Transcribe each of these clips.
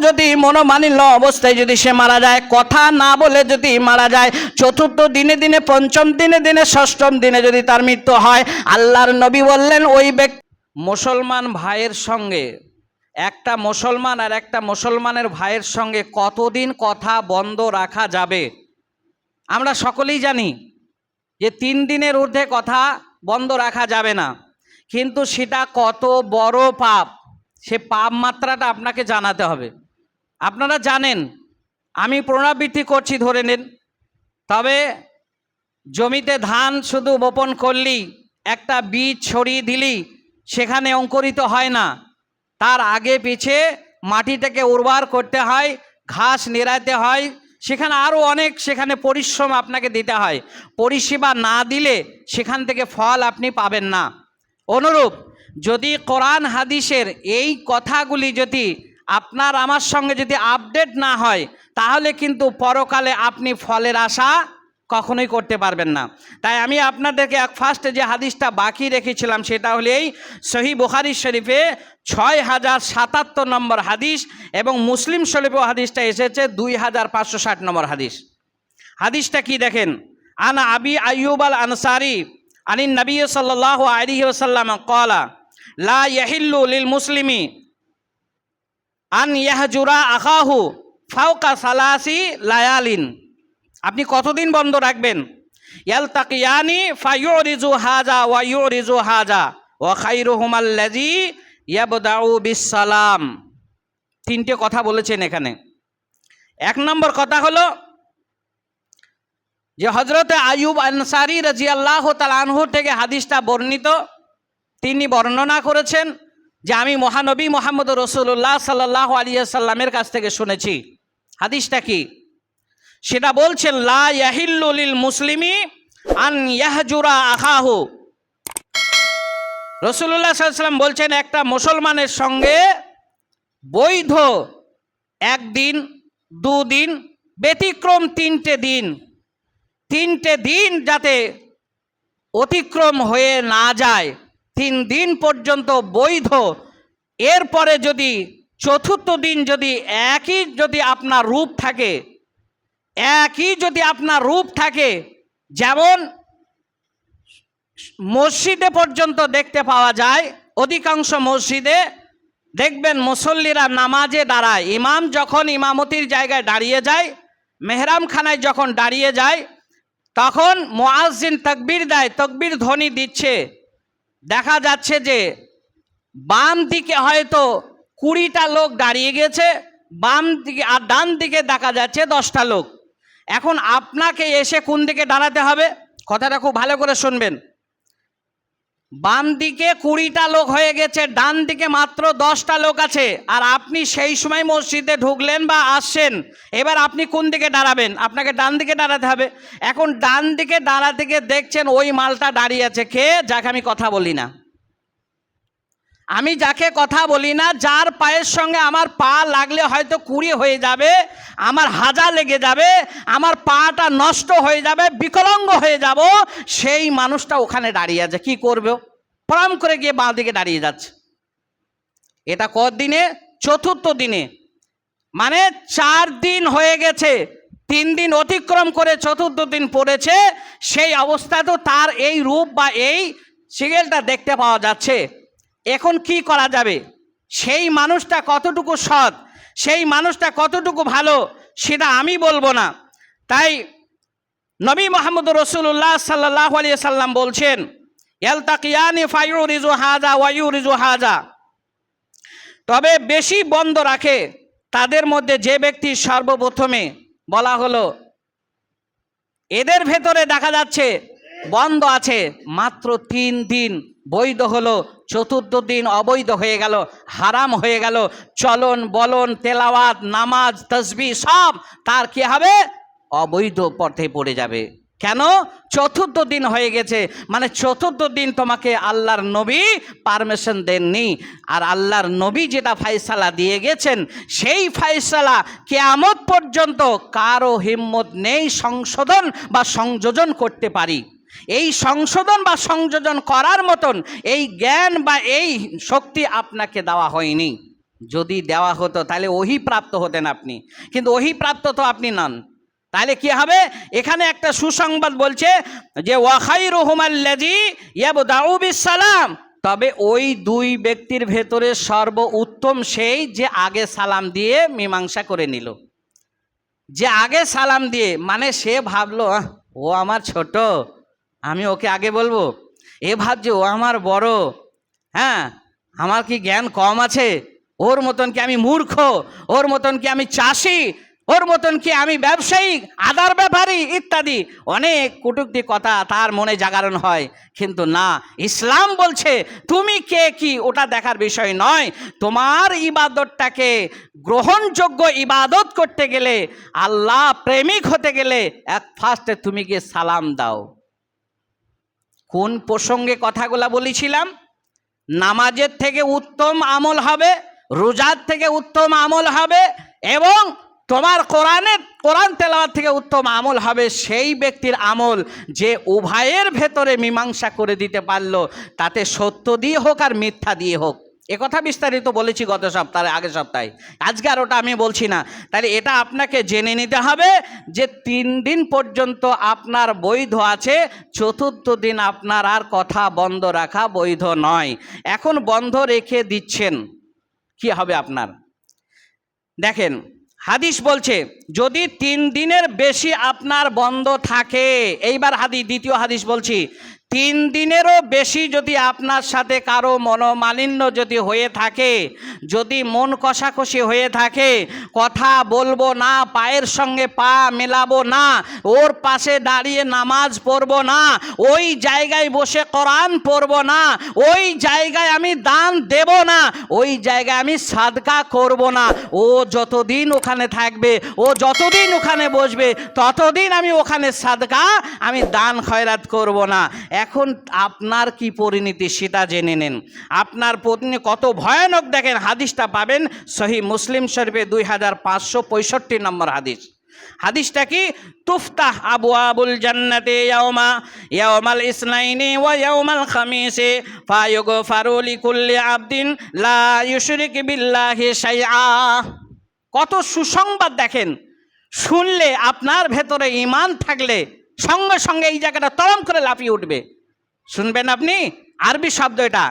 যদি মনোমালিন্য অবস্থায় যদি সে মারা যায়, কথা না বলে যদি মারা যায়, চতুর্থ দিনে দিনে, পঞ্চম দিনে দিনে, ষষ্ঠম দিনে যদি তার মৃত্যু হয়, আল্লাহর নবী বললেন, ওই ব্যক্তি মুসলমান ভাইয়ের সঙ্গে, একটা মুসলমান আর একটা মুসলমানের ভাইয়ের সঙ্গে কতদিন কথা বন্ধ রাখা যাবে? আমরা সকলেই জানি যে তিন দিনের ঊর্ধ্বে কথা বন্ধ রাখা যাবে না। কিন্তু সেটা কত বড় পাপ। সে পাপ মাত্রাটা আপনাকে জানাতে হবে। আপনারা জানেন, আমি পুনরাবৃত্তি করছি ধরে নিন, তবে জমিতে ধান শুধু বপন করলি একটা বীজ ছড়িয়ে দিলি সেখানে অঙ্কুরিত হয় না। তার আগে পিছে মাটিটাকে উর্বর করতে হয়, ঘাস নিড়াইতে হয়, সেখানে আরও অনেক সেখানে পরিশ্রম আপনাকে দিতে হয়। পরিষেবা না দিলে সেখান থেকে ফল আপনি পাবেন না। অনুরূপ, যদি কোরআন হাদিসের এই কথাগুলি যদি আপনার আমার সঙ্গে যদি আপডেট না হয়, তাহলে কিন্তু পরকালে আপনি ফলের আশা কখনোই করতে পারবেন না। তাই আমি আপনাদেরকে এক ফার্স্টে যে হাদিসটা বাকি রেখেছিলাম, সেটা হলো এই সহি বুখারি শরীফে ছয় হাজার সাতাত্তর নম্বর হাদিস এবং মুসলিম শরীফেও হাদিসটা এসেছে দুই হাজার পাঁচশো ষাট নম্বর হাদিস। হাদিসটা কি দেখেন? আনা আবি আইয়ুব আল আনসারি আনিন নবী সাল্লাহ আলিহি ওসাল্লাম কলা, লা লিল মুসলিমি আন ইয়াহজুরা আখাহু ফাউকা সালাসি লায়ালিন। আপনি কতদিন বন্ধ রাখবেন? ইয়াল তাকিয়ানি ফাইউ রিজু হাজা ওয়াইউ রিজু হাজা ও খাইরু হুমাল্লাজি ইয়াবদাউ বিসালাম তিনটে কথা বলেছেন এখানে। এক নম্বর কথা হলো যে হজরতে আয়ুব আনসারি রাজি আল্লাহ তালানহু থেকে হাদিসটা বর্ণিত। তিনি বর্ণনা করেছেন যে আমি মহানবী মোহাম্মদ রসুল্লাহ সাল্লাহ আলিয়া সাল্লামের কাছ থেকে শুনেছি। হাদিসটা কি? সেটা বলছেন, লা ইয়াহিল্লুলিল মুসলিমি আন ইয়াহজুরা আখাহু। রসুল্লাহ সাল্লাম বলছেন, একটা মুসলমানের সঙ্গে বৈধ একদিন, দুদিন, ব্যতিক্রম তিনটে দিন তিনটে দিন যাতে অতিক্রম হয়ে না যায়। তিন দিন পর্যন্ত বৈধ। এরপরে যদি চতুর্থ দিন যদি একই যদি আপনার রূপ থাকে, একই যদি আপনার রূপ থাকে, যেমন মসজিদে পর্যন্ত দেখতে পাওয়া যায়, অধিকাংশ মসজিদে দেখবেন মুসল্লিরা নামাজে দাঁড়ায়। ইমাম যখন ইমামতির জায়গায় দাঁড়িয়ে যায় মেহরাম খানায় যখন দাঁড়িয়ে যায়, তখন মোয়াজিন তকবির দেয়, তকবির ধ্বনি দিচ্ছে। দেখা যাচ্ছে যে বাম দিকে হয়তো কুড়িটা লোক দাঁড়িয়ে গেছে, বাম দিকে আর ডান দিকে দেখা যাচ্ছে দশটা লোক। এখন আপনাকে এসে কোন দিকে দাঁড়াতে হবে? কথাটা খুব ভালো করে শুনবেন। বাম দিকে কুড়িটা লোক হয়ে গেছে, ডান দিকে মাত্র দশটা লোক আছে। আর আপনি সেই সময় মসজিদে ঢুকলেন বা আসছেন, এবার আপনি কোন দিকে দাঁড়াবেন? আপনাকে ডান দিকে দাঁড়াতে হবে। এখন ডান দিকে দাঁড়াতে গিয়ে দেখছেন ওই মালটা দাঁড়িয়ে আছে। খেয়ে যাকে আমি কথা বলি না। আমি যাকে কথা বলি না, যার পায়ের সঙ্গে আমার পা লাগলে হয়তো কুড়ি হয়ে যাবে, আমার হাজা লেগে যাবে, আমার পাটা নষ্ট হয়ে যাবে, বিকলাঙ্গ হয়ে যাব, সেই মানুষটা ওখানে দাঁড়িয়ে আছে, কি করবে? প্রণাম করে গিয়ে বাঁ দিকে দাঁড়িয়ে যাচ্ছে। এটা কদিনে? চতুর্থ দিনে। মানে চার দিন হয়ে গেছে, তিন দিন অতিক্রম করে চতুর্থ দিন পড়েছে, সেই অবস্থাতেও তার এই রূপ বা এই সিগেলটা দেখতে পাওয়া যাচ্ছে। এখন কি করা যাবে? সেই মানুষটা কতটুকু সৎ, সেই মানুষটা কতটুকু ভালো, সেটা আমি বলব না। তাই নবী মোহাম্মদ রসুল্লাহ সাল্লাহ আলিয়া সাল্লাম বলছেন এলতাকিয়ানি ফাইউ রিজু হাজা ওয়াইউ রিজু হাজা তবে বেশি বন্ধ রাখে তাদের মধ্যে যে ব্যক্তি সর্বপ্রথমে বলা হলো, এদের ভেতরে দেখা যাচ্ছে বন্ধ আছে মাত্র তিন দিন, বৈধ হলো চতুর্থ দিন অবৈধ হয়ে গেল, হারাম হয়ে গেল। চলন, বলন, তেলাওয়াত, নামাজ তসবি সব তার কি হবে? অবৈধ পথে পড়ে যাবে। কেন? চতুর্থ দিন হয়ে গেছে। মানে চতুর্থ দিন তোমাকে আল্লাহর নবী পারমিশন দেননি। আর আল্লাহর নবী যেটা ফাইসালা দিয়ে গেছেন, সেই ফাইসালা কেয়ামত পর্যন্ত কারও হিম্মত নেই সংশোধন বা সংযোজন করতে পারি। এই সংশোধন বা সংযোজন করার মতন এই জ্ঞান বা এই শক্তি আপনাকে দেওয়া হয়নি। যদি দেওয়া হতো, তাহলে ওহি প্রাপ্ত হতেন আপনি। কিন্তু ওহি প্রাপ্ত তো আপনি নন। তাহলে কি হবে? এখানে একটা সুসংবাদ বলছে যে ওয়াখাই রহমাল্লাজি সালাম তবে ওই দুই ব্যক্তির ভেতরে সর্ব উত্তম সেই যে আগে সালাম দিয়ে মীমাংসা করে নিল। যে আগে সালাম দিয়ে মানে সে ভাবলো ও আমার ছোট। আমি ওকে আগে বলব, এ ভাবছে ও আমার বড়। হ্যাঁ আমার কি জ্ঞান কম আছে? ওর মতন কি আমি মূর্খ? ওর মতন কি আমি চাষি? ওর মতন কি আমি ব্যবসায়ী? আদার ব্যাপারী? ইত্যাদি। অনেক কটুক্তি কথা তার মনে জাগরণ হয়। কিন্তু না, ইসলাম বলছে, তুমি কে কি? ওটা দেখার বিষয় নয়। তোমার ইবাদতটাকে গ্রহণযোগ্য ইবাদত করতে গেলে, আল্লাহ প্রেমিক হতে গেলে এক ফার্স্টে তুমি গিয়ে সালাম দাও। কোন প্রসঙ্গে কথাগুলা বলেছিলাম? নামাজের থেকে উত্তম আমল হবে, রোজার থেকে উত্তম আমল হবে এবং তোমার কোরআনের, কোরআন তেলাওয়ার থেকে উত্তম আমল হবে সেই ব্যক্তির আমল যে উভয়ের ভেতরে মীমাংসা করে দিতে পারল। তাতে সত্য দিয়ে হোক আর মিথ্যা দিয়ে হোক। কথা বিস্তারিত বলেছি গত সপ্তাহে আগের সপ্তাহে। আজকে আর ওটা আমি বলছি না। তাহলে এটা আপনাকে জেনে নিতে হবে যে তিন দিন পর্যন্ত আপনার বৈধ আছে, চতুর্থ দিন আপনার আর কথা বন্ধ রাখা বৈধ নয়। এখন বন্ধ রেখে দিচ্ছেন, কি হবে আপনার? দেখেন, হাদিস বলছে, যদি তিন দিনের বেশি আপনার বন্ধ থাকে, এইবার হাদিস দ্বিতীয় হাদিস বলছি তিন দিনেরও বেশি যদি আপনার সাথে কারও মনোমালিন্য যদি হয়ে থাকে, যদি মন কষাকষি হয়ে থাকে, কথা বলব না, পায়ের সঙ্গে পা মেলাবো না, ওর পাশে দাঁড়িয়ে নামাজ পড়ব না, ওই জায়গায় বসে কোরআন পড়ব না, ওই জায়গায় আমি দান দেব না, ওই জায়গায় আমি সাদকা করব না, ও যতদিন ওখানে থাকবে, ও যতদিন ওখানে বসবে, ততদিন আমি ওখানে সাদকা আমি দান খয়রাত করব না। এখন আপনার কি পরিণতি সেটা জেনে নেন। আপনার পত্নী কত ভয়ানক দেখেন, হাদিসটা পাবেন সহি মুসলিম শরীফে দুই হাজার পাঁচশো পঁয়ষট্টি নম্বর হাদিস। হাদিসটা কি? তুফতাহ আবু আবুল জান্নাতে ইয়াওমা, ইয়াওমাল ইসনাইনি ওয়া ইয়াওমাল খামিসে, ফায়ুগফারু লিকুল্লি আবদিন, লা ইউশরিক বিল্লাহি শাইআ। কত সুসংবাদ দেখেন। শুনলে আপনার ভেতরে ইমান থাকলে সঙ্গে সঙ্গে এই জায়গাটা তরম করে লাফিয়ে উঠবে। শুনবেন আপনি? আরবি শব্দ এটা।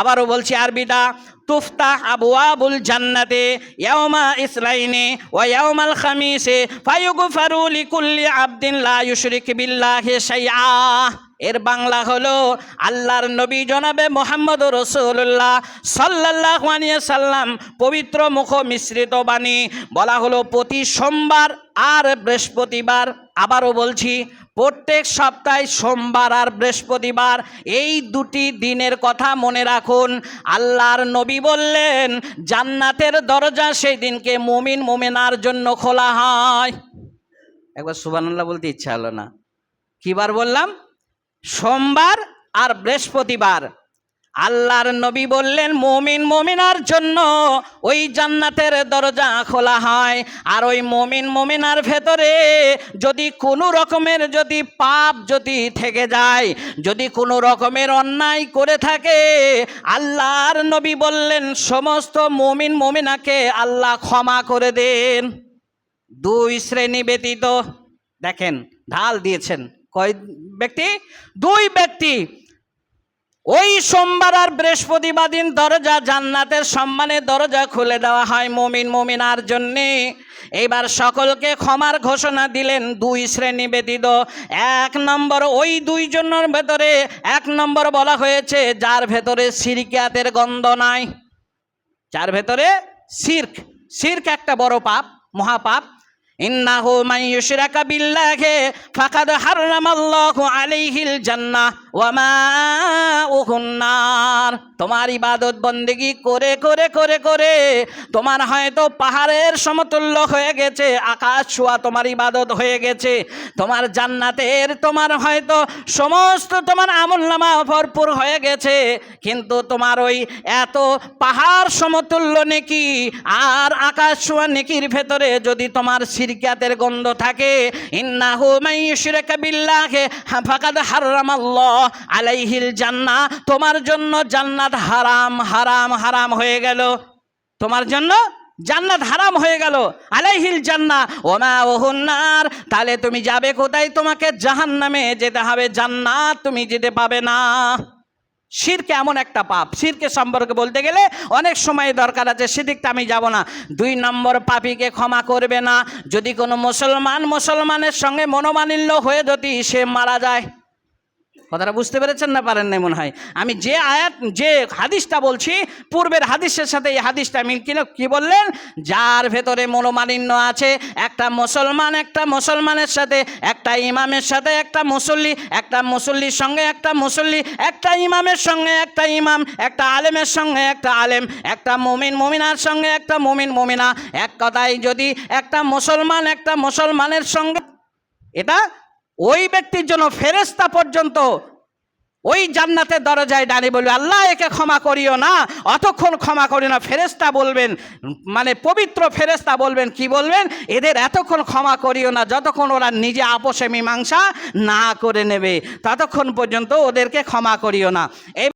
আবারও বলছি আরবিটা, তুফতাহ আবওয়াবুল জান্নাতে ইয়াওমা ইসলাইনে ওয়া ইয়াওমাল খামিসে ফায়ুগফারু লিকুল্লি আবদিন লা ইউশরিক বিল্লাহি শাইআ। এর বাংলা হলো আল্লাহর নবী জনাবে মোহাম্মদ রসুল্লাহ সাল্লাহ সাল্লাম, পবিত্র মুখ মিশ্রিত বাণী। বলা হলো প্রতি সোমবার আর বৃহস্পতিবার। আবারও বলছি প্রত্যেক সপ্তাহে সোমবার আর বৃহস্পতিবার এই দুটি দিনের কথা মনে রাখুন। আল্লাহর নবী বললেন, জান্নাতের দরজা সেই দিনকে মুমিন, মোমেনার জন্য খোলা হয়। একবার সুবানাল্লাহ বলতে ইচ্ছা হলো না। কিবার বললাম? সোমবার আর বৃহস্পতিবার। আল্লাহর নবী বললেন, মমিন মমিনার জন্য ওই জান্নাতের দরজা খোলা হয়। আর ওই মমিন মমিনার ভেতরে যদি কোনো রকমের যদি পাপ যদি থেকে যায়, যদি কোনো রকমের অন্যায় করে থাকে, আল্লাহর নবী বললেন, সমস্ত মমিন মমিনাকে আল্লাহ ক্ষমা করে দেন। দুই শ্রেণি ব্যতীত, দেখেন, ঢাল দিয়েছেন। কয় ব্যক্তি? দুই ব্যক্তি। ওই সোমবার আর বৃহস্পতিবার দিন দরজা জান্নাতের সম্মানের দরজা খুলে দেওয়া হয় মমিন মমিনার জন্যে। এবার সকলকে ক্ষমার ঘোষণা দিলেন দুই শ্রেণি ব্যতীত। এক নম্বর ওই দুইজনের ভেতরে, এক নম্বর বলা হয়েছে যার ভেতরে সিরকিয়াতের গন্ধ নাই। যার ভেতরে সির্ক সির্ক একটা বড় পাপ, মহাপাপ। ইন্নাহু মান ইউশরাকা ফাকাদ হারামাল্লাহু আলাইহিল জান্নাহ ওয়া মাউহুন তোমার ইবাদত বন্দেগি করে করে করে করে তোমার হয়তো পাহাড়ের সমতুল্য হয়ে গেছে, আকাশ ছোঁয়া তোমার ইবাদত হয়ে গেছে, তোমার জান্নাতের তোমার হয়তো সমস্ত তোমার আমলনামা ভরপুর হয়ে গেছে, কিন্তু তোমার ওই এত পাহাড় সমতুল্য নেকি আর আকাশ ছোঁয়া নেকির ভেতরে যদি তোমার সিরকাতের গন্ধ থাকে। ইন্নাহু বিল্লাহি, ফাকাদ হারামাল্লাহ আলাইহিল জান্নাহ। তোমার জন্য জান্নাত হারাম হারাম হারাম হয়ে গেল। তোমার জন্য জান্নাত হারাম হয়ে গেল। আলাইহিল জান্না ওমা ওহুন্নার তাহলে তুমি যাবে কোথায়? তোমাকে জাহান্নামে যেতে হবে। জান্নাত তুমি যেতে পাবে না। শিরকে এমন একটা পাপ। শিরকে সম্পর্কে বলতে গেলে অনেক সময় দরকার আছে, সেদিকটা আমি যাব না। দুই নম্বর, পাপিকে ক্ষমা করবে না। যদি কোনো মুসলমান মুসলমানের সঙ্গে মনোমানিল্য হয়ে যদি সে মারা যায় কথাটা বুঝতে পেরেছেন না পারেন না মনে হয়? আমি যে আয়াত, যে হাদিসটা বলছি, পূর্বের হাদিসের সাথে এই হাদিসটা মিল কিনা কি বললেন? যার ভেতরে মনোমালিন্য আছে, একটা মুসলমান একটা মুসলমানের সাথে, একটা ইমামের সাথে, একটা মুসল্লি, একটা মুসল্লির সঙ্গে, একটা মুসল্লি, একটা ইমামের সঙ্গে, একটা ইমাম, একটা আলেমের সঙ্গে, একটা আলেম, একটা মুমিন মুমিনার সঙ্গে, একটা মুমিন মুমিনা। এক কথায় যদি একটা মুসলমান একটা মুসলমানের সঙ্গে, এটা ওই ব্যক্তির জন্য ফেরেস্তা পর্যন্ত ওই জান্নাতের দরজায় দাঁড়িয়ে বলবে, আল্লাহ, একে ক্ষমা করিও না, অতক্ষণ ক্ষমা করিও না। ফেরেস্তা বলবেন মানে পবিত্র ফেরেস্তা বলবেন, কি বলবেন? এদের এতক্ষণ ক্ষমা করিও না, যতক্ষণ ওরা নিজে আপোষে মীমাংসা না করে নেবে, ততক্ষণ পর্যন্ত ওদেরকে ক্ষমা করিও না।